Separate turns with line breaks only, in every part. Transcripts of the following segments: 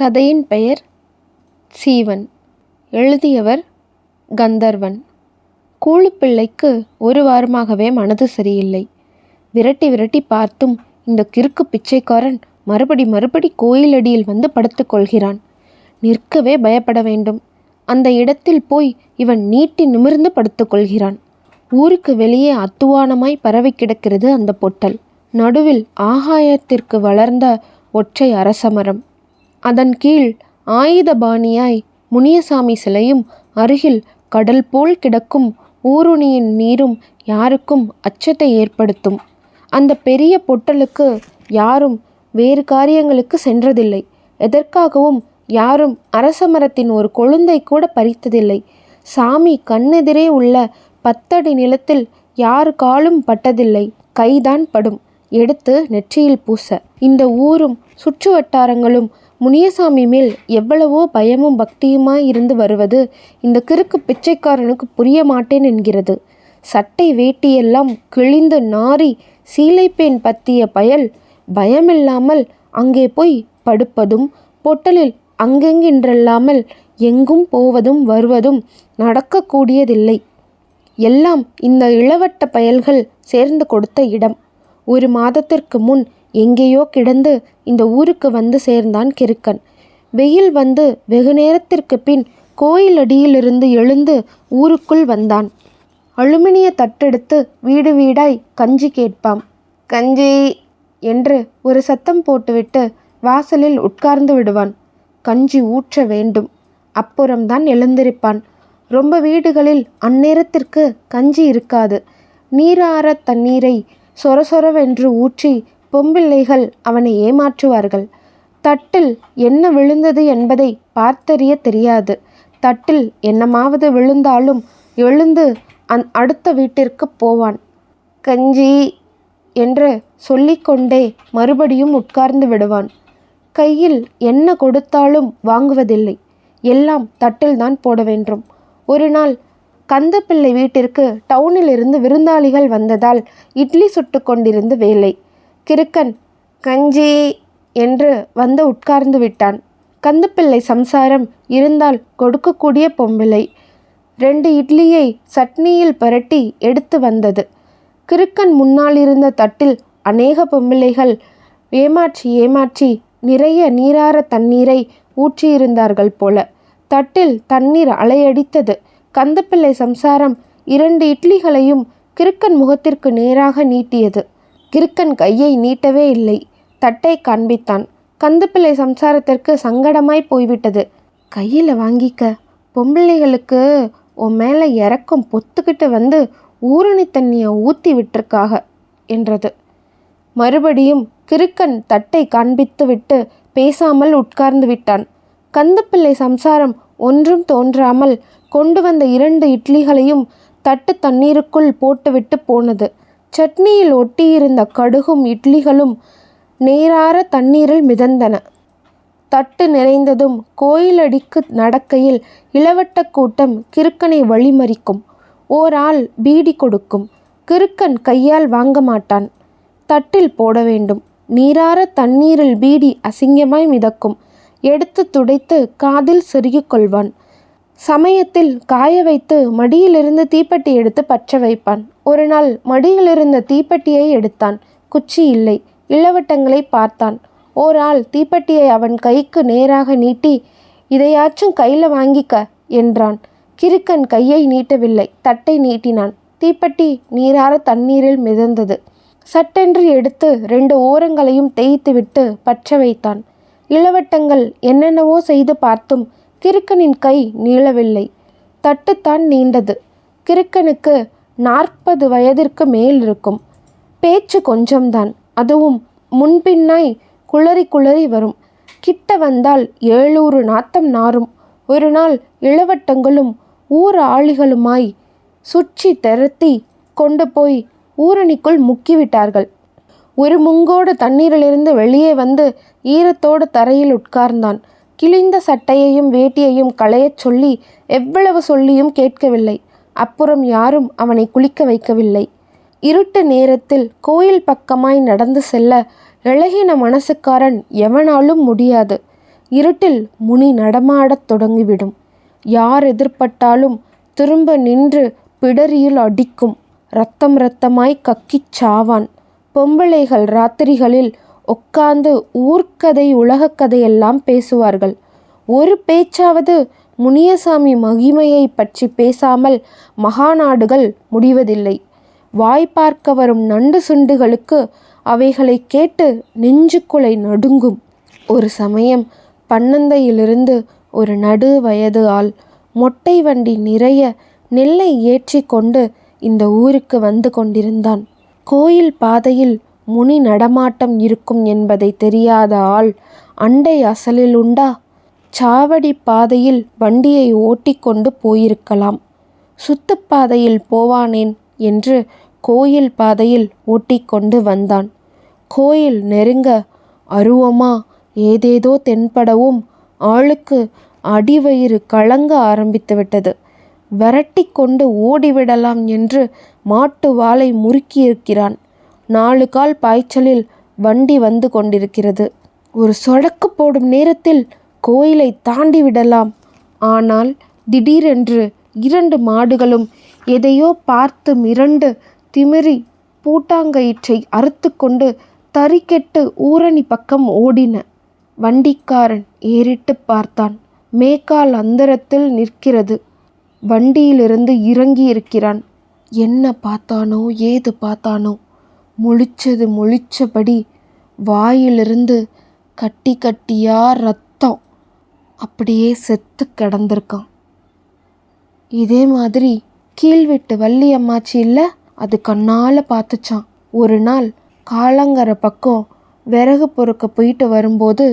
கதையின் பெயர் சீவன். எழுதியவர் கந்தர்வன். கூழுப்பிள்ளைக்கு ஒரு வாரமாகவே மனது சரியில்லை. விரட்டி விரட்டி பார்த்தும் இந்த கிறுக்கு பிச்சைக்காரன் மறுபடி மறுபடி கோயிலடியில் வந்து படுத்துக்கொள்கிறான் நிற்கவே பயப்பட வேண்டும். அந்த இடத்தில் போய் இவன் நீட்டி நிமிர்ந்து படுத்துக்கொள்கிறான் ஊருக்கு வெளியே அத்துவானமாய் பரவி கிடக்கிறது அந்த பொட்டல். நடுவில் ஆகாயத்திற்கு வளர்ந்த ஒற்றை அரசமரம். அதன் கீழ் ஆயுதபாணியாய் முனியசாமி சிலையும் அருகில் கடல் போல் கிடக்கும் ஊருணியின் நீரும் யாருக்கும் அச்சத்தை ஏற்படுத்தும். அந்த பெரிய பொட்டலுக்கு யாரும் வேறு காரியங்களுக்கு சென்றதில்லை. எதற்காகவும் யாரும் அரச மரத்தின் ஒரு கொழுந்தை கூட பறித்ததில்லை. சாமி கண்ணெதிரே உள்ள பத்தடி நிலத்தில் யார் காலும் பட்டதில்லை. கைதான் படும். எடுத்து நெற்றியில் பூச. இந்த ஊரும் சுற்று வட்டாரங்களும் முனியசாமி மேல் எவ்வளவோ பயமும் பக்தியுமாய் இருந்து வருவது இந்த கிறுக்கு பிச்சைக்காரனுக்கு புரிய மாட்டேன் என்கிறது. சட்டை வேட்டியெல்லாம் கிழிந்து நாறி சீலைப்பேன் பத்திய பயல் பயமில்லாமல் அங்கே போய் படுப்பதும் பொட்டலில் அங்கெங்கென்றல்லாமல் எங்கும் போவதும் வருவதும் நடக்கக்கூடியதில்லை. எல்லாம் இந்த இளவட்ட பயல்கள் சேர்ந்து கொடுத்த இடம். ஒரு மாதத்திற்கு முன் எங்கேயோ கிடந்து இந்த ஊருக்கு வந்து சேர்ந்தான் கிறுக்கன். வெயில் வந்து வெகு நேரத்திற்கு பின் கோயில் அடியிலிருந்து எழுந்து ஊருக்குள் வந்தான். அலுமினிய தட்டெடுத்து வீடு வீடாய் கஞ்சி கேட்பாம். கஞ்சி என்று ஒரு சத்தம் போட்டுவிட்டு வாசலில் உட்கார்ந்து விடுவான். கஞ்சி ஊற்ற வேண்டும். அப்புறம்தான் எழுந்திருப்பான். ரொம்ப வீடுகளில் அந்நேரத்திற்கு கஞ்சி இருக்காது. நீராற தண்ணீரை சொர சொரவென்று ஊற்றி பொம்பிள்ளைகள் அவனை ஏமாற்றுவார்கள். தட்டில் என்ன விழுந்தது என்பதை பார்த்தறிய தெரியாது. தட்டில் என்னமாவது விழுந்தாலும் எழுந்து அந் அடுத்த வீட்டிற்கு போவான். கஞ்சி என்று சொல்லிக்கொண்டே மறுபடியும் உட்கார்ந்து விடுவான். கையில் என்ன கொடுத்தாலும் வாங்குவதில்லை. எல்லாம் தட்டில்தான் போட வேண்டும். ஒரு நாள் கந்தப்பிள்ளை வீட்டிற்கு டவுனில் இருந்து விருந்தாளிகள் வந்ததால் இட்லி சுட்டு கொண்டிருந்த வேலை. கிறுக்கன் கஞ்சி என்று வந்து உட்கார்ந்து விட்டான். கந்தப்பிள்ளை சம்சாரம் இருந்தால் கொடுக்கக்கூடிய பொம்பிளை ரெண்டு இட்லியை சட்னியில் புரட்டி எடுத்து வந்தது. கிறுக்கன் முன்னால் இருந்த தட்டில் அநேக பொம்பிளைகள் ஏமாற்றி ஏமாற்றி நிறைய நீரார தண்ணீரை ஊற்றியிருந்தார்கள் போல. தட்டில் தண்ணீர் அலையடித்தது. கந்தப்பிள்ளை சம்சாரம் இரண்டு இட்லிகளையும் கிறுக்கன் முகத்திற்கு நேராக நீட்டியது. கிறுக்கன் கையை நீட்டவே இல்லை. தட்டை காண்பித்தான். கந்தப்பிள்ளை சம்சாரத்திற்கு சங்கடமாய் போய்விட்டது. கையில் வாங்கிக்க. பொம்பிள்ளைகளுக்கு உன் மேலே இறக்கம் பொத்துக்கிட்டு வந்து ஊரணி தண்ணியை ஊற்றி விட்டுருக்காக என்றது. மறுபடியும் கிறுக்கன் தட்டை காண்பித்து விட்டு பேசாமல் உட்கார்ந்து விட்டான். கந்தப்பிள்ளை சம்சாரம் ஒன்றும் தோன்றாமல் கொண்டு வந்த இரண்டு இட்லிகளையும் தட்டு தண்ணீருக்குள் போட்டுவிட்டு போனது. சட்னியில் ஒட்டியிருந்த கடுகும் இட்லிகளும் நேரார தண்ணீரில் மிதந்தன. தட்டு நிறைந்ததும் கோயிலடிக்கு நடக்கையில் இளவட்ட கூட்டம் கிறுக்கனை வழிமறிக்கும். ஓர் ஆள் பீடி கொடுக்கும். கிறுக்கன் கையால் வாங்க மாட்டான். தட்டில் போட வேண்டும். நீரார தண்ணீரில் பீடி அசிங்கமாய் மிதக்கும். எடுத்து துடைத்து காதில் செருகிக் கொள்வான். சமயத்தில் காய வைத்து மடியிலிருந்து தீப்பெட்டி எடுத்து பற்ற வைப்பான். ஒரு நாள் மடியிலிருந்த தீப்பெட்டியை எடுத்தான். குச்சி இல்லை. இளவட்டங்களை பார்த்தான். ஓர் ஆள் தீப்பெட்டியை அவன் கைக்கு நேராக நீட்டி இதையாச்சும் கையில் வாங்கிக்க என்றான். கிறுக்கன் கையை நீட்டவில்லை. தட்டை நீட்டினான். தீப்பெட்டி நீரார தண்ணீரில் மிதந்தது. சட்டென்று எடுத்து ரெண்டு ஓரங்களையும் தேய்த்துவிட்டு பற்ற வைத்தான். இளவட்டங்கள் என்னென்னவோ செய்து பார்த்தும் கிறுக்கனின் கை நீளவில்லை. தட்டுத்தான் நீண்டது. கிறுக்கனுக்கு நாற்பது வயதிற்கு மேல் இருக்கும் பேச்சு கொஞ்சம்தான். அதுவும் முன்பின்னாய் குளறி குளறி வரும். கிட்ட வந்தால் ஏழூறு நாத்தம் நாரும். ஒரு நாள் இளவட்டங்களும் ஊர் ஆளிகளுமாய் சுற்றி திரத்தி கொண்டு போய் ஊரணிக்குள் முக்கிவிட்டார்கள். ஒரு முங்கோடு தண்ணீரிலிருந்து வெளியே வந்து ஈரத்தோடு தரையில் உட்கார்ந்தான். கிழிந்த சட்டையையும் வேட்டியையும் களையச் சொல்லி எவ்வளவு சொல்லியும் கேட்கவில்லை. அப்புறம் யாரும் அவனை குளிக்க வைக்கவில்லை. இருட்டு நேரத்தில் கோயில் பக்கமாய் நடந்து செல்ல இழகின மனசுக்காரன் எவனாலும் முடியாது. இருட்டில் முனி நடமாடத் தொடங்கிவிடும். யார் எதிர்பட்டாலும் திரும்ப நின்று பிடரியில் அடிக்கும். ரத்தம் ரத்தமாய் கக்கிச் சாவான். பொம்பளைகள் ராத்திரிகளில் உட்கார்ந்து ஊர்க்கதை உலகக்கதையெல்லாம் பேசுவார்கள். ஒரு பேச்சாவது முனியசாமி மகிமையை பற்றி பேசாமல் மகாநாடுகள் முடிவதில்லை. வாய் பார்க்க வரும் நண்டு சுண்டுகளுக்கு அவைகளை கேட்டு நெஞ்சுக்குலை நடுங்கும். ஒரு சமயம் பன்னந்தையிலிருந்து ஒரு நடு வயது ஆள் மொட்டை வண்டி நிறைய நெல்லை ஏற்றி கொண்டு இந்த ஊருக்கு வந்து கொண்டிருந்தான். கோயில் பாதையில் முனி நடமாட்டம் இருக்கும் என்பதை தெரியாத ஆள் அண்டை அசலில் உண்டா? சாவடி பாதையில் வண்டியை ஓட்டிக்கொண்டு போயிருக்கலாம். சுத்துப்பாதையில் போவானேன் என்று கோயில் பாதையில் ஓட்டிக்கொண்டு வந்தான். கோயில் நெருங்க அருவமா ஏதேதோ தென்படவும் ஆளுக்கு அடிவயிறு கலங்க ஆரம்பித்து விட்டது. விரட்டி கொண்டு ஓடிவிடலாம் என்று மாட்டு வாளை முறுக்கியிருக்கிறான். நாலு கால் பாய்ச்சலில் வண்டி வந்து கொண்டிருக்கிறது. ஒரு சொடக்கு போடும் நேரத்தில் கோயிலை தாண்டி விடலாம். ஆனால் திடீரென்று இரண்டு மாடுகளும் எதையோ பார்த்து மிரண்டு திமிரி பூட்டாங்கயிற்றை அறுத்து கொண்டு தறிக்கெட்டு ஊரணி பக்கம் ஓடின. வண்டிக்காரன் ஏறிட்டு பார்த்தான். மேக்கால் அந்தரத்தில் நிற்கிறது. வண்டியிலிருந்து இறங்கி இருக்கிறான் என்ன பார்த்தானோ ஏது பார்த்தானோ. முழிச்சது முழிச்சபடி வாயிலிருந்து கட்டி கட்டியா ரத்தம் அப்படியே செத்து கிடந்திருக்கான். இதே மாதிரி கீழ்விட்டு வள்ளி அம்மாச்சி இல்லை அது கண்ணால் பார்த்துச்சான் ஒரு நாள் காலங்கரை பக்கம் விறகு பொறுக்க போயிட்டு வரும்போது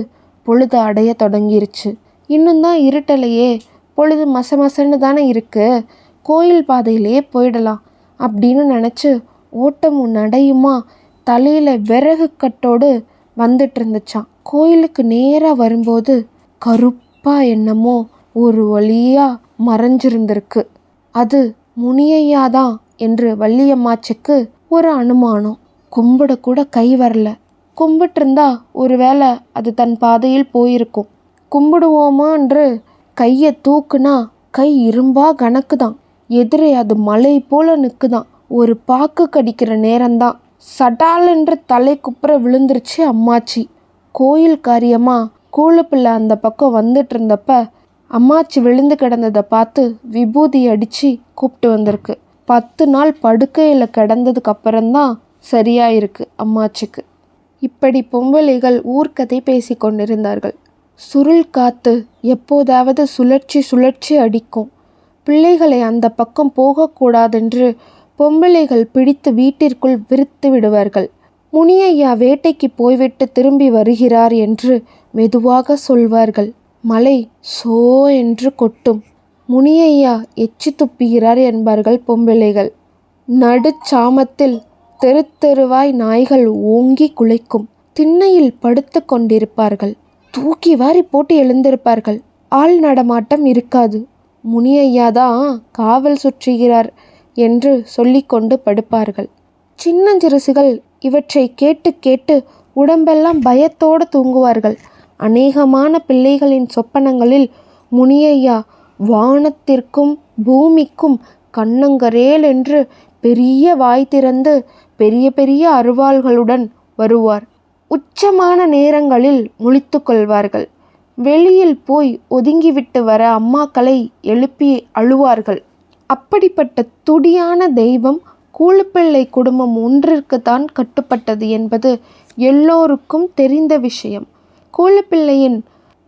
பொழுது அடைய தொடங்கிருச்சு. இன்னும் தான் இருட்டலையே பொழுது மச மசன்னு தானே இருக்குது கோயில் பாதையிலேயே போயிடலாம் அப்படின்னு நினச்சி ஓட்டமும் நடையுமா தலையில் விறகு கட்டோடு வந்துட்டு இருந்துச்சான் கோயிலுக்கு நேராக வரும்போது கருப்பு அப்பா என்னமோ ஒரு வழியாக மறைஞ்சிருந்திருக்கு. அது முனியையா தான் என்று வள்ளியம்மாச்சிக்கு ஒரு அனுமானம். கும்பிட கூட கை வரல. கும்பிட்டிருந்தா ஒருவேளை அது தன் பாதையில் போயிருக்கும். கும்பிடுவோமா என்று கையை தூக்குனா கை இரும்பா கணக்குதான். எதிரே அது மலை போல நிற்குதான் ஒரு பாக்கு கடிக்கிற நேரம்தான். சடால் என்று தலை குப்புற விழுந்துருச்சு அம்மாச்சி. கோயில் காரியமாக கூழுப்பிள்ளை அந்த பக்கம் வந்துட்டு இருந்தப்ப அம்மாச்சி விழுந்து கிடந்ததை பார்த்து விபூதி அடித்து கூப்பிட்டு வந்திருக்கு. பத்து நாள் படுக்கையில் கிடந்ததுக்கு அப்புறம்தான் சரியாயிருக்கு அம்மாச்சிக்கு. இப்படி பொம்பளைகள் ஊர்க்கதை பேசி கொண்டிருந்தார்கள். சுருள் காத்து எப்போதாவது சுழற்சி சுழற்சி அடிக்கும். பிள்ளைகளை அந்த பக்கம் போகக்கூடாதென்று பொம்பளைகள் பிடித்து வீட்டிற்குள் விரித்து விடுவார்கள். முனியையா வேட்டைக்கு போய்விட்டு திரும்பி வருகிறார் என்று மெதுவாக சொல்வார்கள். மலை சோ என்று கொட்டும். முனியையா எச்சி துப்புகிறார் என்பார்கள் பொம்பிளைகள் நடுச்சாமத்தில் தெரு தெருவாய் நாய்கள் ஓங்கி குலைக்கும். திண்ணையில் படுத்து கொண்டிருப்பார்கள். தூக்கி வாரி போட்டு எழுந்திருப்பார்கள். ஆள் நடமாட்டம் இருக்காது. முனியையா தான் காவல் சுற்றுகிறார் என்று சொல்லிக்கொண்டு படுப்பார்கள். சின்னஞ்சிறுசுகள் இவற்றை கேட்டு கேட்டு உடம்பெல்லாம் பயத்தோடு தூங்குவார்கள். அநேகமான பிள்ளைகளின் சொப்பனங்களில் முனியையா வானத்திற்கும் பூமிக்கும் கண்ணங்கரேல் என்று பெரிய வாய் திறந்து பெரிய பெரிய அருவாள்களுடன் வருவார். உச்சமான நேரங்களில் முழித்து கொள்வார்கள். வெளியில் போய் ஒதுங்கிவிட்டு வர அம்மாக்களை எழுப்பி அழுவார்கள். அப்படிப்பட்ட துடியான தெய்வம் கூழுப்பிள்ளை குடும்பம் ஒன்றிற்குத்தான் கட்டுப்பட்டது என்பது எல்லோருக்கும் தெரிந்த விஷயம். கூழுப்பிள்ளையின்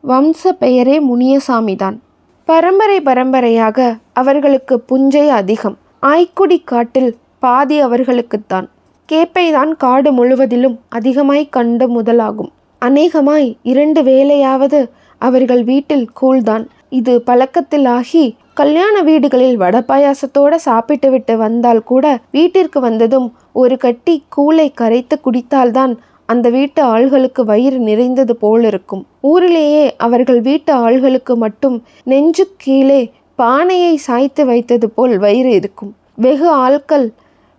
வம்ச பெயரே முனியசாமிதான். பரம்பரை பரம்பரையாக அவர்களுக்கு புஞ்சை அதிகம். ஆய்க்குடி காட்டில் பாதி அவர்களுக்குத்தான். கேப்பைதான் காடு முழுவதிலும் அதிகமாய் கண்டு முதலாகும். அநேகமாய் இரண்டு வேளையாவது அவர்கள் வீட்டில் கூழ்தான். இது பழக்கத்தில் ஆகி கல்யாண வீடுகளில் வடை பாயாசத்தோட சாப்பிட்டுவிட்டு வந்தால் கூட வீட்டிற்கு வந்ததும் ஒரு கட்டி கூளை கரைத்து குடித்தால்தான் அந்த வீட்டு ஆள்களுக்கு வயிறு நிறைந்தது போல் இருக்கும் ஊரிலேயே அவர்கள் வீட்டு ஆள்களுக்கு மட்டும் நெஞ்சு கீழே பானையை சாய்த்து வைத்தது போல் வயிறு இருக்கும். வெகு ஆட்கள்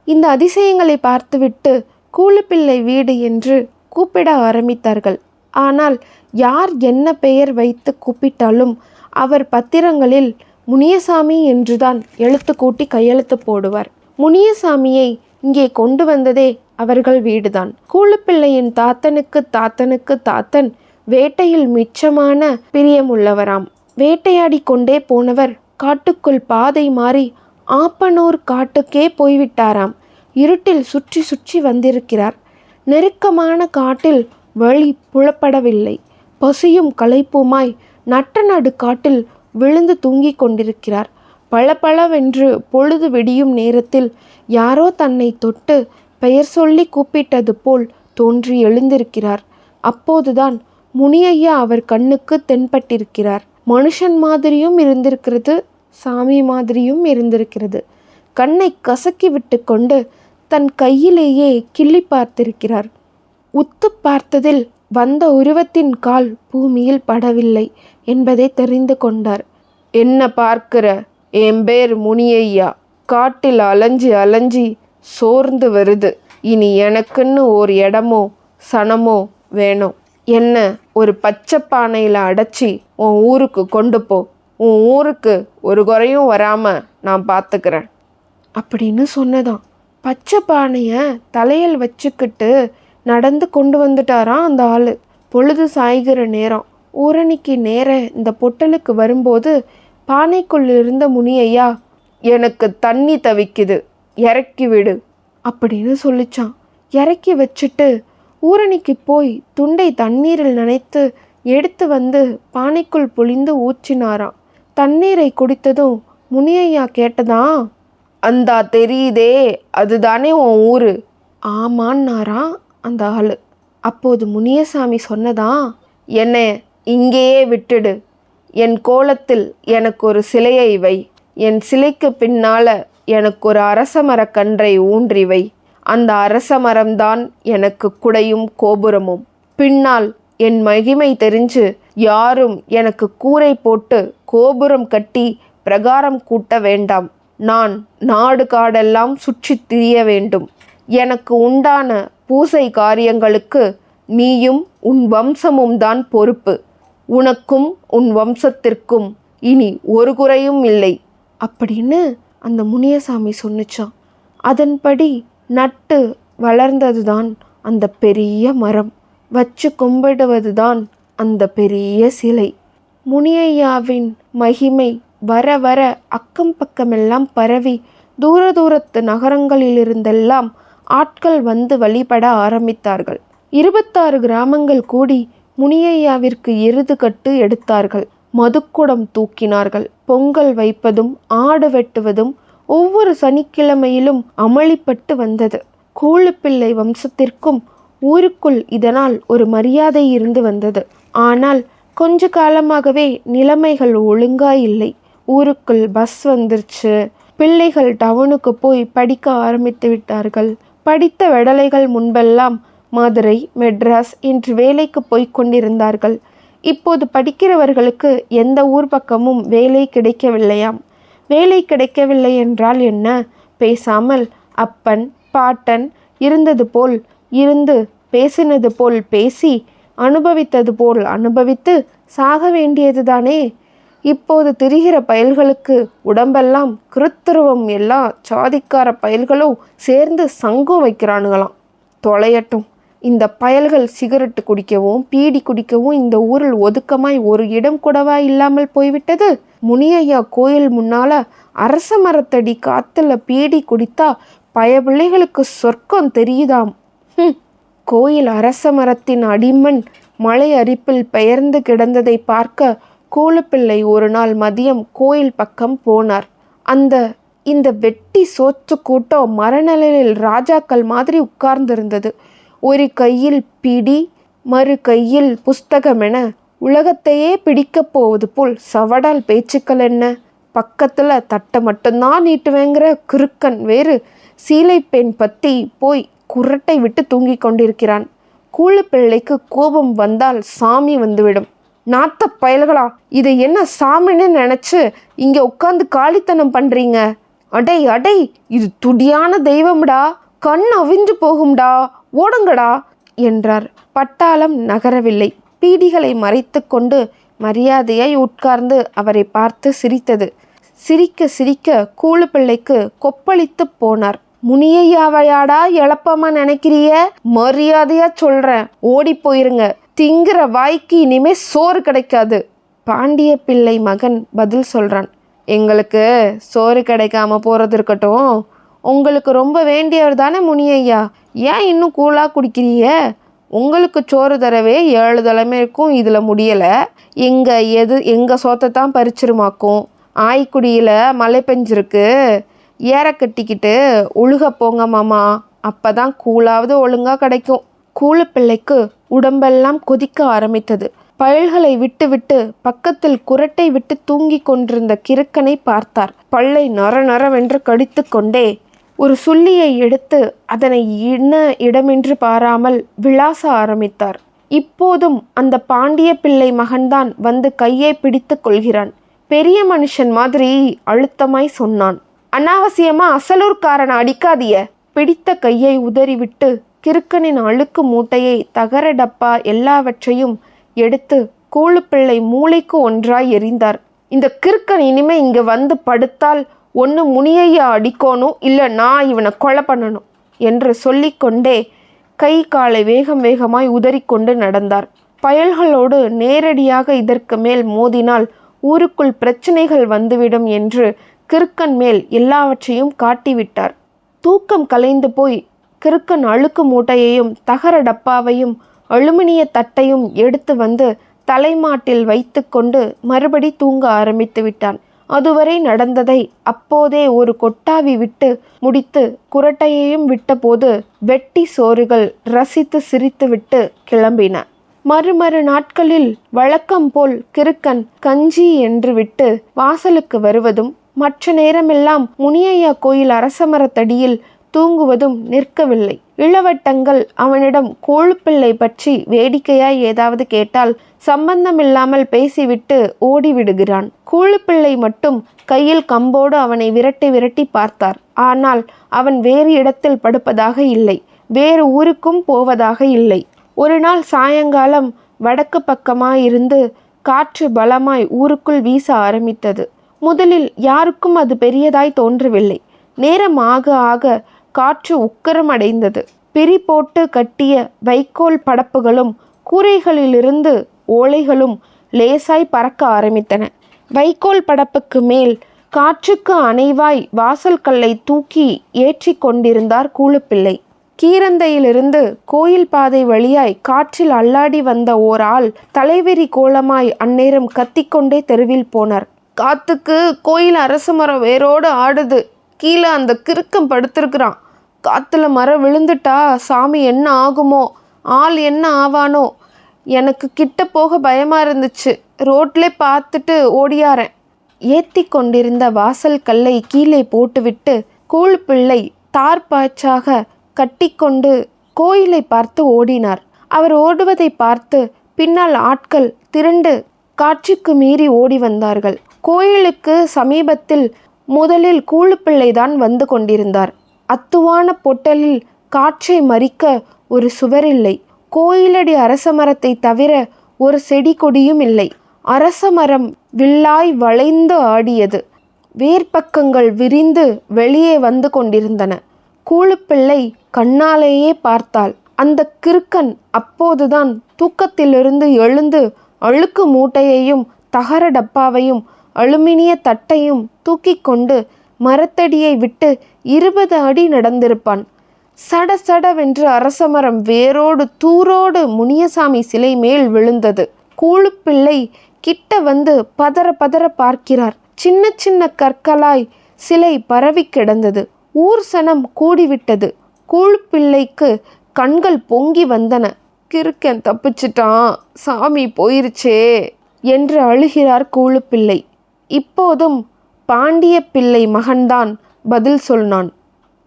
இந்த அதிசயங்களை பார்த்துவிட்டு கூலுப்பிள்ளை வீடு என்று கூப்பிட ஆரம்பித்தார்கள். ஆனால் யார் என்ன பெயர் வைத்து கூப்பிட்டாலும் அவர் பத்திரங்களில் முனியசாமி என்றுதான் எழுத்து கூட்டி கையெழுத்து போடுவார். முனியசாமியை இங்கே கொண்டு வந்ததே அவர்கள் வீடுதான். கூலுப்பிள்ளையின் தாத்தனுக்கு தாத்தனுக்கு தாத்தன் வேட்டையில் மிச்சமான பிரியமுள்ளவராம். வேட்டையாடி கொண்டே போனவர் காட்டுக்குள் பாதை மாறி ஆப்பனூர் காட்டுக்கே போய்விட்டாராம். இருட்டில் சுற்றி சுற்றி வந்திருக்கிறார். நெருக்கமான காட்டில் வழி புலப்படவில்லை. பசியும் களைப்புமாய் நட்ட நடு காட்டில் விழுந்து தூங்கிக் கொண்டிருக்கிறார். பளபளவென்று பொழுது விடியும் நேரத்தில் யாரோ தன்னை தொட்டு பெயர் சொல்லி கூப்பிட்டது போல் தோன்றி எழுந்திருக்கிறார். அப்போதுதான் முனியையா அவர் கண்ணுக்கு தென்பட்டிருக்கிறார். மனுஷன் மாதிரியும் இருந்திருக்கிறது சாமி மாதிரியும் இருந்திருக்கிறது. கண்ணை கசக்கி விட்டு கொண்டு தன் கையிலேயே கிள்ளி பார்த்திருக்கிறார். உத்து பார்த்ததில் வந்த உருவத்தின் கால் பூமியில் படவில்லை என்பதை தெரிந்து கொண்டார். என்ன பார்க்கிற என் பேர் முனியையா காட்டில் அலைஞ்சி அலைஞ்சி சோர்ந்து வருது. இனி எனக்குன்னு ஒரு இடமோ சனமோ வேணும். என்ன ஒரு பச்சை பானையில் அடைச்சி உன் ஊருக்கு கொண்டு போ. உன் ஊருக்கு ஒரு குறையும் வராமல் நான் பார்த்துக்கிறேன் அப்படின்னு சொன்னதான் பச்சை பானையை தலையில் வச்சுக்கிட்டு நடந்து கொண்டு வந்துட்டாராம் அந்த ஆள். பொழுது சாய்கிற நேரம். ஊரணிக்கு நேர இந்த பொட்டலுக்கு வரும்போது பானைக்குள் இருந்த முனியையா எனக்கு தண்ணி தவிக்குது இறக்கி விடு அப்படின்னு சொல்லிச்சான். இறக்கி வச்சுட்டு ஊரணிக்கு போய் துண்டை தண்ணீரில் நனைத்து எடுத்து வந்து பானைக்குள் பொழிந்து ஊற்றினாராம். தண்ணீரை குடித்ததும் முனியையா கேட்டதா அந்தா தெரியுதே அதுதானே உன் ஊரு ஆமான்னாராம். அந்த ஆள். அப்போது முனியசாமி சொன்னதா என்னை இங்கேயே விட்டுடு. என் கோலத்தில் எனக்கு ஒரு சிலையை வை. என் சிலைக்கு பின்னால எனக்கு ஒரு அரச மரக்கன்றை ஊன்றி வை. அந்த அரச மரம்தான் எனக்கு குடையும் கோபுரமும். பின்னால் என் மகிமை தெரிஞ்சு யாரும் எனக்கு கூரை போட்டு கோபுரம் கட்டி பிரகாரம் கூட்ட வேண்டாம். நான் நாடு காடெல்லாம் சுற்றித் திரிய வேண்டும். எனக்கு உண்டான பூசை காரியங்களுக்கு நீயும் உன் வம்சமும் தான் பொறுப்பு. உனக்கும் உன் வம்சத்திற்கும் இனி ஒரு குறையும் இல்லை. அப்படின்னு அந்த முனியசாமி சொன்னிச்சான். அதன்படி நட்டு வளர்ந்ததுதான் அந்த பெரிய மரம். வச்சு கும்பிடுவதுதான் அந்த பெரிய சிலை. முனியையாவின் மகிமை வர வர அக்கம் பக்கமெல்லாம் பரவி தூர தூரத்து நகரங்களிலிருந்தெல்லாம் ஆட்கள் வந்து வழிபட ஆரம்பித்தார்கள். இருபத்தாறு கிராமங்கள் கூடி முனியையாவிற்கு எருது கட்டு எடுத்தார்கள். மதுக்குடம் தூக்கினார்கள். பொங்கல் வைப்பதும் ஆடு வெட்டுவதும் ஒவ்வொரு சனிக்கிழமையிலும் அமளிப்பட்டு வந்தது. கூழுப்பிள்ளை வம்சத்திற்கும் ஊருக்குள் இதனால் ஒரு மரியாதை இருந்து வந்தது. ஆனால் கொஞ்ச காலமாகவே நிலைமைகள் ஒழுங்கா இல்லை ஊருக்குள் பஸ் வந்துருச்சு. பிள்ளைகள் டவுனுக்கு போய் படிக்க ஆரம்பித்து விட்டார்கள். படித்த வெடலைகள் முன்பெல்லாம் மதுரை மெட்ராஸ் என்று வேலைக்கு போய்க் கொண்டிருந்தார்கள். இப்போது படிக்கிறவர்களுக்கு எந்த ஊர் பக்கமும் வேலை கிடைக்கவில்லையாம். வேலை கிடைக்கவில்லை என்றால் என்ன? பேசாமல் அப்பன் பாட்டன் இருந்தது போல் இருந்து பேசினது போல் பேசி அனுபவித்தது போல் அனுபவித்து சாக வேண்டியதுதானே? இப்போது திரிகிற பயல்களுக்கு உடம்பெல்லாம் கிருத்துருவம் எல்லா சாதிக்கார பயல்களும் சேர்ந்து சங்கம் வைக்கிறானுங்களாம். தொலையட்டும். இந்த பயல்கள் சிகரெட்டு குடிக்கவும் பீடி குடிக்கவும் இந்த ஊரில் ஒதுக்கமாய் ஒரு இடம் கூடவா இல்லாமல் போய்விட்டது? முனியையா கோயில் முன்னால அரச மரத்தடி காத்துல பீடி குடித்தா பய பிள்ளைகளுக்கு சொர்க்கம் தெரியுதாம். கோயில் அரச மரத்தின் அடிமண் மலை அரிப்பில் பெயர்ந்து கிடந்ததை பார்க்க கூலுப்பிள்ளை ஒரு நாள் மதியம் கோயில் பக்கம் போனார். அந்த இந்த வெட்டி சோற்று கூட்டம் மரநிலையில் ராஜாக்கள் மாதிரி உட்கார்ந்திருந்தது. ஒரு கையில் பிடி மறு கையில் புஸ்தகமென உலகத்தையே பிடிக்கப் போவது போல் சவடால் பேச்சுக்கள் என்ன? பக்கத்தில் தட்டை மட்டும்தான் நீட்டுவேங்கிற கிறுக்கன் வேறு சீலை பெண் பத்தி போய் குரட்டை விட்டு தூங்கிக் கொண்டிருக்கிறான். கூழுப்பிள்ளைக்கு கோபம் வந்தால் சாமி வந்துவிடும். நாத்த பயல்களா இதை என்ன சாமின்னு நினச்சி இங்கே உட்காந்து காளித்தனம் பண்ணுறீங்க அடை அடை இது துடியான தெய்வம்டா கண் அவிஞ்சு போகும்டா ஓடுங்கடா என்றார். பட்டாளம் நகரவில்லை. பீடிகளை மறைத்து கொண்டு மரியாதையாய் உட்கார்ந்து அவரை பார்த்து சிரித்தது. சிரிக்க சிரிக்க கூலுப்பிள்ளைக்கு கொப்பளித்து போனார். முனியையாவையாடா எழப்பமா நினைக்கிறிய? மரியாதையா சொல்றேன். ஓடி போயிருங்க. திங்கிற வாய்க்கு இனிமே சோறு கிடைக்காது. பாண்டிய பிள்ளை மகன் பதில் சொல்கிறான் எங்களுக்கு சோறு கிடைக்காம போகிறது இருக்கட்டும். உங்களுக்கு ரொம்ப வேண்டியவர் தானே முனியையா ஏன் இன்னும் கூலாக குடிக்கிறீங்க? உங்களுக்கு சோறு தரவே ஏழு தலைமைக்கும் இதில் முடியலை. எங்கள் எது எங்கள் சோத்தை தான் பறிச்சிருமாக்கும். ஆய்க்குடியில் மழை பெஞ்சிருக்கு. ஏற கட்டிக்கிட்டு உழுக போங்க மாமா. அப்போ தான் கூலாவது ஒழுங்காக கிடைக்கும். கூலப்பிள்ளைக்கு உடம்பெல்லாம் கொதிக்க ஆரம்பித்தது. பயல்களை விட்டுவிட்டு பக்கத்தில் குரட்டை விட்டு தூங்கிக் கொண்டிருந்த கிறுக்கனை பார்த்தார். பல்லை நர நரவென்று கடித்து கொண்டே ஒரு சுள்ளியை எடுத்து அதனை இன்ன இடமென்று பாராமல் விளாச ஆரம்பித்தார். இப்போதும் அந்த பாண்டிய பிள்ளை மகன்தான் வந்து கையை பிடித்து கொள்கிறான். பெரிய மனுஷன் மாதிரி அழுத்தமாய் சொன்னான். அனாவசியமா அசலூர்காரனை அடிக்காதிய. பிடித்த கையை உதறிவிட்டு கிறுக்கனின் அழுக்கு மூட்டையை தகர டப்பா எல்லாவற்றையும் எடுத்து கூழுப்பிள்ளை மூளைக்கு ஒன்றாய் எறிந்தார். இந்த கிறுக்கன் இனிமே இங்கே வந்து படுத்தால் ஒன்று முனியையா அடிக்கணும் இல்லை நான் இவனை கொலை பண்ணணும் என்று சொல்லிக்கொண்டே கை காலை வேகம் வேகமாய் உதறிக்கொண்டு நடந்தார். பயல்களோடு நேரடியாக இதற்கு மேல் மோதினால் ஊருக்குள் பிரச்சனைகள் வந்துவிடும் என்று கிறுக்கன் மேல் எல்லாவற்றையும் காட்டிவிட்டார். தூக்கம் கலைந்து போய் கிறுக்கன் அழுக்கு மூட்டையையும் தகர டப்பாவையும் அலுமினிய தட்டையும் எடுத்து வந்து தலைமாட்டில் வைத்துக்கொண்டு மறுபடி தூங்க ஆரம்பித்து விட்டான். அதுவரை நடந்ததை அப்போதே ஒரு கொட்டாவி விட்டு முடித்து குரட்டையையும் விட்டபோது வெட்டி சோறுகள் ரசித்து சிரித்துவிட்டு கிளம்பின. மறுமறு நாட்களில் வழக்கம் போல் கிறுக்கன் கஞ்சி என்று விட்டு வாசலுக்கு வருவதும் மற்ற நேரமெல்லாம் முனியையா கோயில் அரசமரத்தடியில் தூங்குவதும் நிற்கவில்லை. இளவட்டங்கள் அவனிடம் கோழுப்பிள்ளை பற்றி வேடிக்கையாய் ஏதாவது கேட்டால் சம்பந்தமில்லாமல் பேசிவிட்டு ஓடிவிடுகிறான். கூழுப்பிள்ளை மட்டும் கையில் கம்போடு அவனை விரட்டி விரட்டி பார்த்தார். ஆனால் அவன் வேறு இடத்தில் படுப்பதாக இல்லை. வேறு ஊருக்கும் போவதாக இல்லை. ஒரு நாள் சாயங்காலம் வடக்கு பக்கமாயிருந்து காற்று பலமாய் ஊருக்குள் வீச ஆரம்பித்தது. முதலில் யாருக்கும் அது பெரியதாய் தோன்றவில்லை. நேரம் ஆக ஆக காற்று உக்கரமடைந்தது. பிரி போட்டு கட்டிய வைக்கோல் படப்புகளும் கூரைகளிலிருந்து ஓலைகளும் லேசாய் பறக்க ஆரம்பித்தன. வைக்கோல் படப்புக்கு மேல் காற்றுக்கு அணைவாய் வாசல் கல்லை தூக்கி ஏற்றி கொண்டிருந்தார் கூலுப்பிள்ளை கீரந்தையிலிருந்து கோயில் பாதை வழியாய் காற்றில் அல்லாடி வந்த ஓர் ஆள் தலைவெறி கோலமாய் அந்நேரம் கத்திக்கொண்டே தெருவில் போனார். காத்துக்கு கோயில் அரசமரம் வேரோடு ஆடுது. கீழே அந்த கிறுக்கம் படுத்திருக்கிறான். காற்றுல மரம் விழுந்துட்டா சாமி என்ன ஆகுமோ? ஆள் என்ன ஆவானோ? எனக்கு கிட்ட போக பயமாக இருந்துச்சு. ரோட்ல பார்த்துட்டு ஓடியாரேன் ஏத்தி கொண்டிருந்த வாசல் கல்லை கீழே போட்டுவிட்டு கூழ் பிள்ளை தார் பாய்ச்சாக கட்டிக்கொண்டு கோயிலை பார்த்து ஓடினார். அவர் ஓடுவதை பார்த்து பின்னால் ஆட்கள் திரண்டு காட்சிக்கு மீறி ஓடி வந்தார்கள். கோயிலுக்கு சமீபத்தில் முதலில் கூழுப்பிள்ளைதான் வந்து கொண்டிருந்தார். அத்துவான பொட்டலில் காற்றை மறிக்க ஒரு சுவரில்லை கோயிலடி அரச மரத்தை தவிர ஒரு செடி கொடியும் இல்லை. அரச மரம் வில்லாய் வளைந்து ஆடியது. வேர்பக்கங்கள் விரிந்து வெளியே வந்து கொண்டிருந்தன. கூழுப்பிள்ளை கண்ணாலேயே பார்த்தாள். அந்த கிறுக்கன் அப்போதுதான் தூக்கத்திலிருந்து எழுந்து அழுக்கு மூட்டையையும் தகர டப்பாவையும் அலுமினிய தட்டையும் தூக்கி கொண்டு மரத்தடியை விட்டு இருபது அடி நடந்திருப்பான். சட சடவென்று அரசமரம் வேரோடு தூரோடு முனியசாமி சிலை மேல் விழுந்தது. கூழுப்பிள்ளை கிட்ட வந்து பதற பதற பார்க்கிறார். சின்ன சின்ன கற்களாய் சிலை பரவி கிடந்தது. ஊர் சனம் கூடிவிட்டது. கூழுப்பிள்ளைக்கு கண்கள் பொங்கி வந்தன. கிறுக்கன் தப்பிச்சிட்டான். சாமி போயிருச்சே என்று அழுகிறார் கூழுப்பிள்ளை. இப்போதும் பாண்டிய பிள்ளை மகன்தான் பதில் சொன்னான்.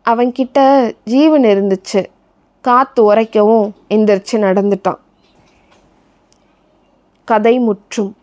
அவன்கிட்ட ஜீவன் இருந்துச்சு. காத்து உரைக்கவும் எந்திரிச்சு நடந்துட்டான். கதை முற்றும்.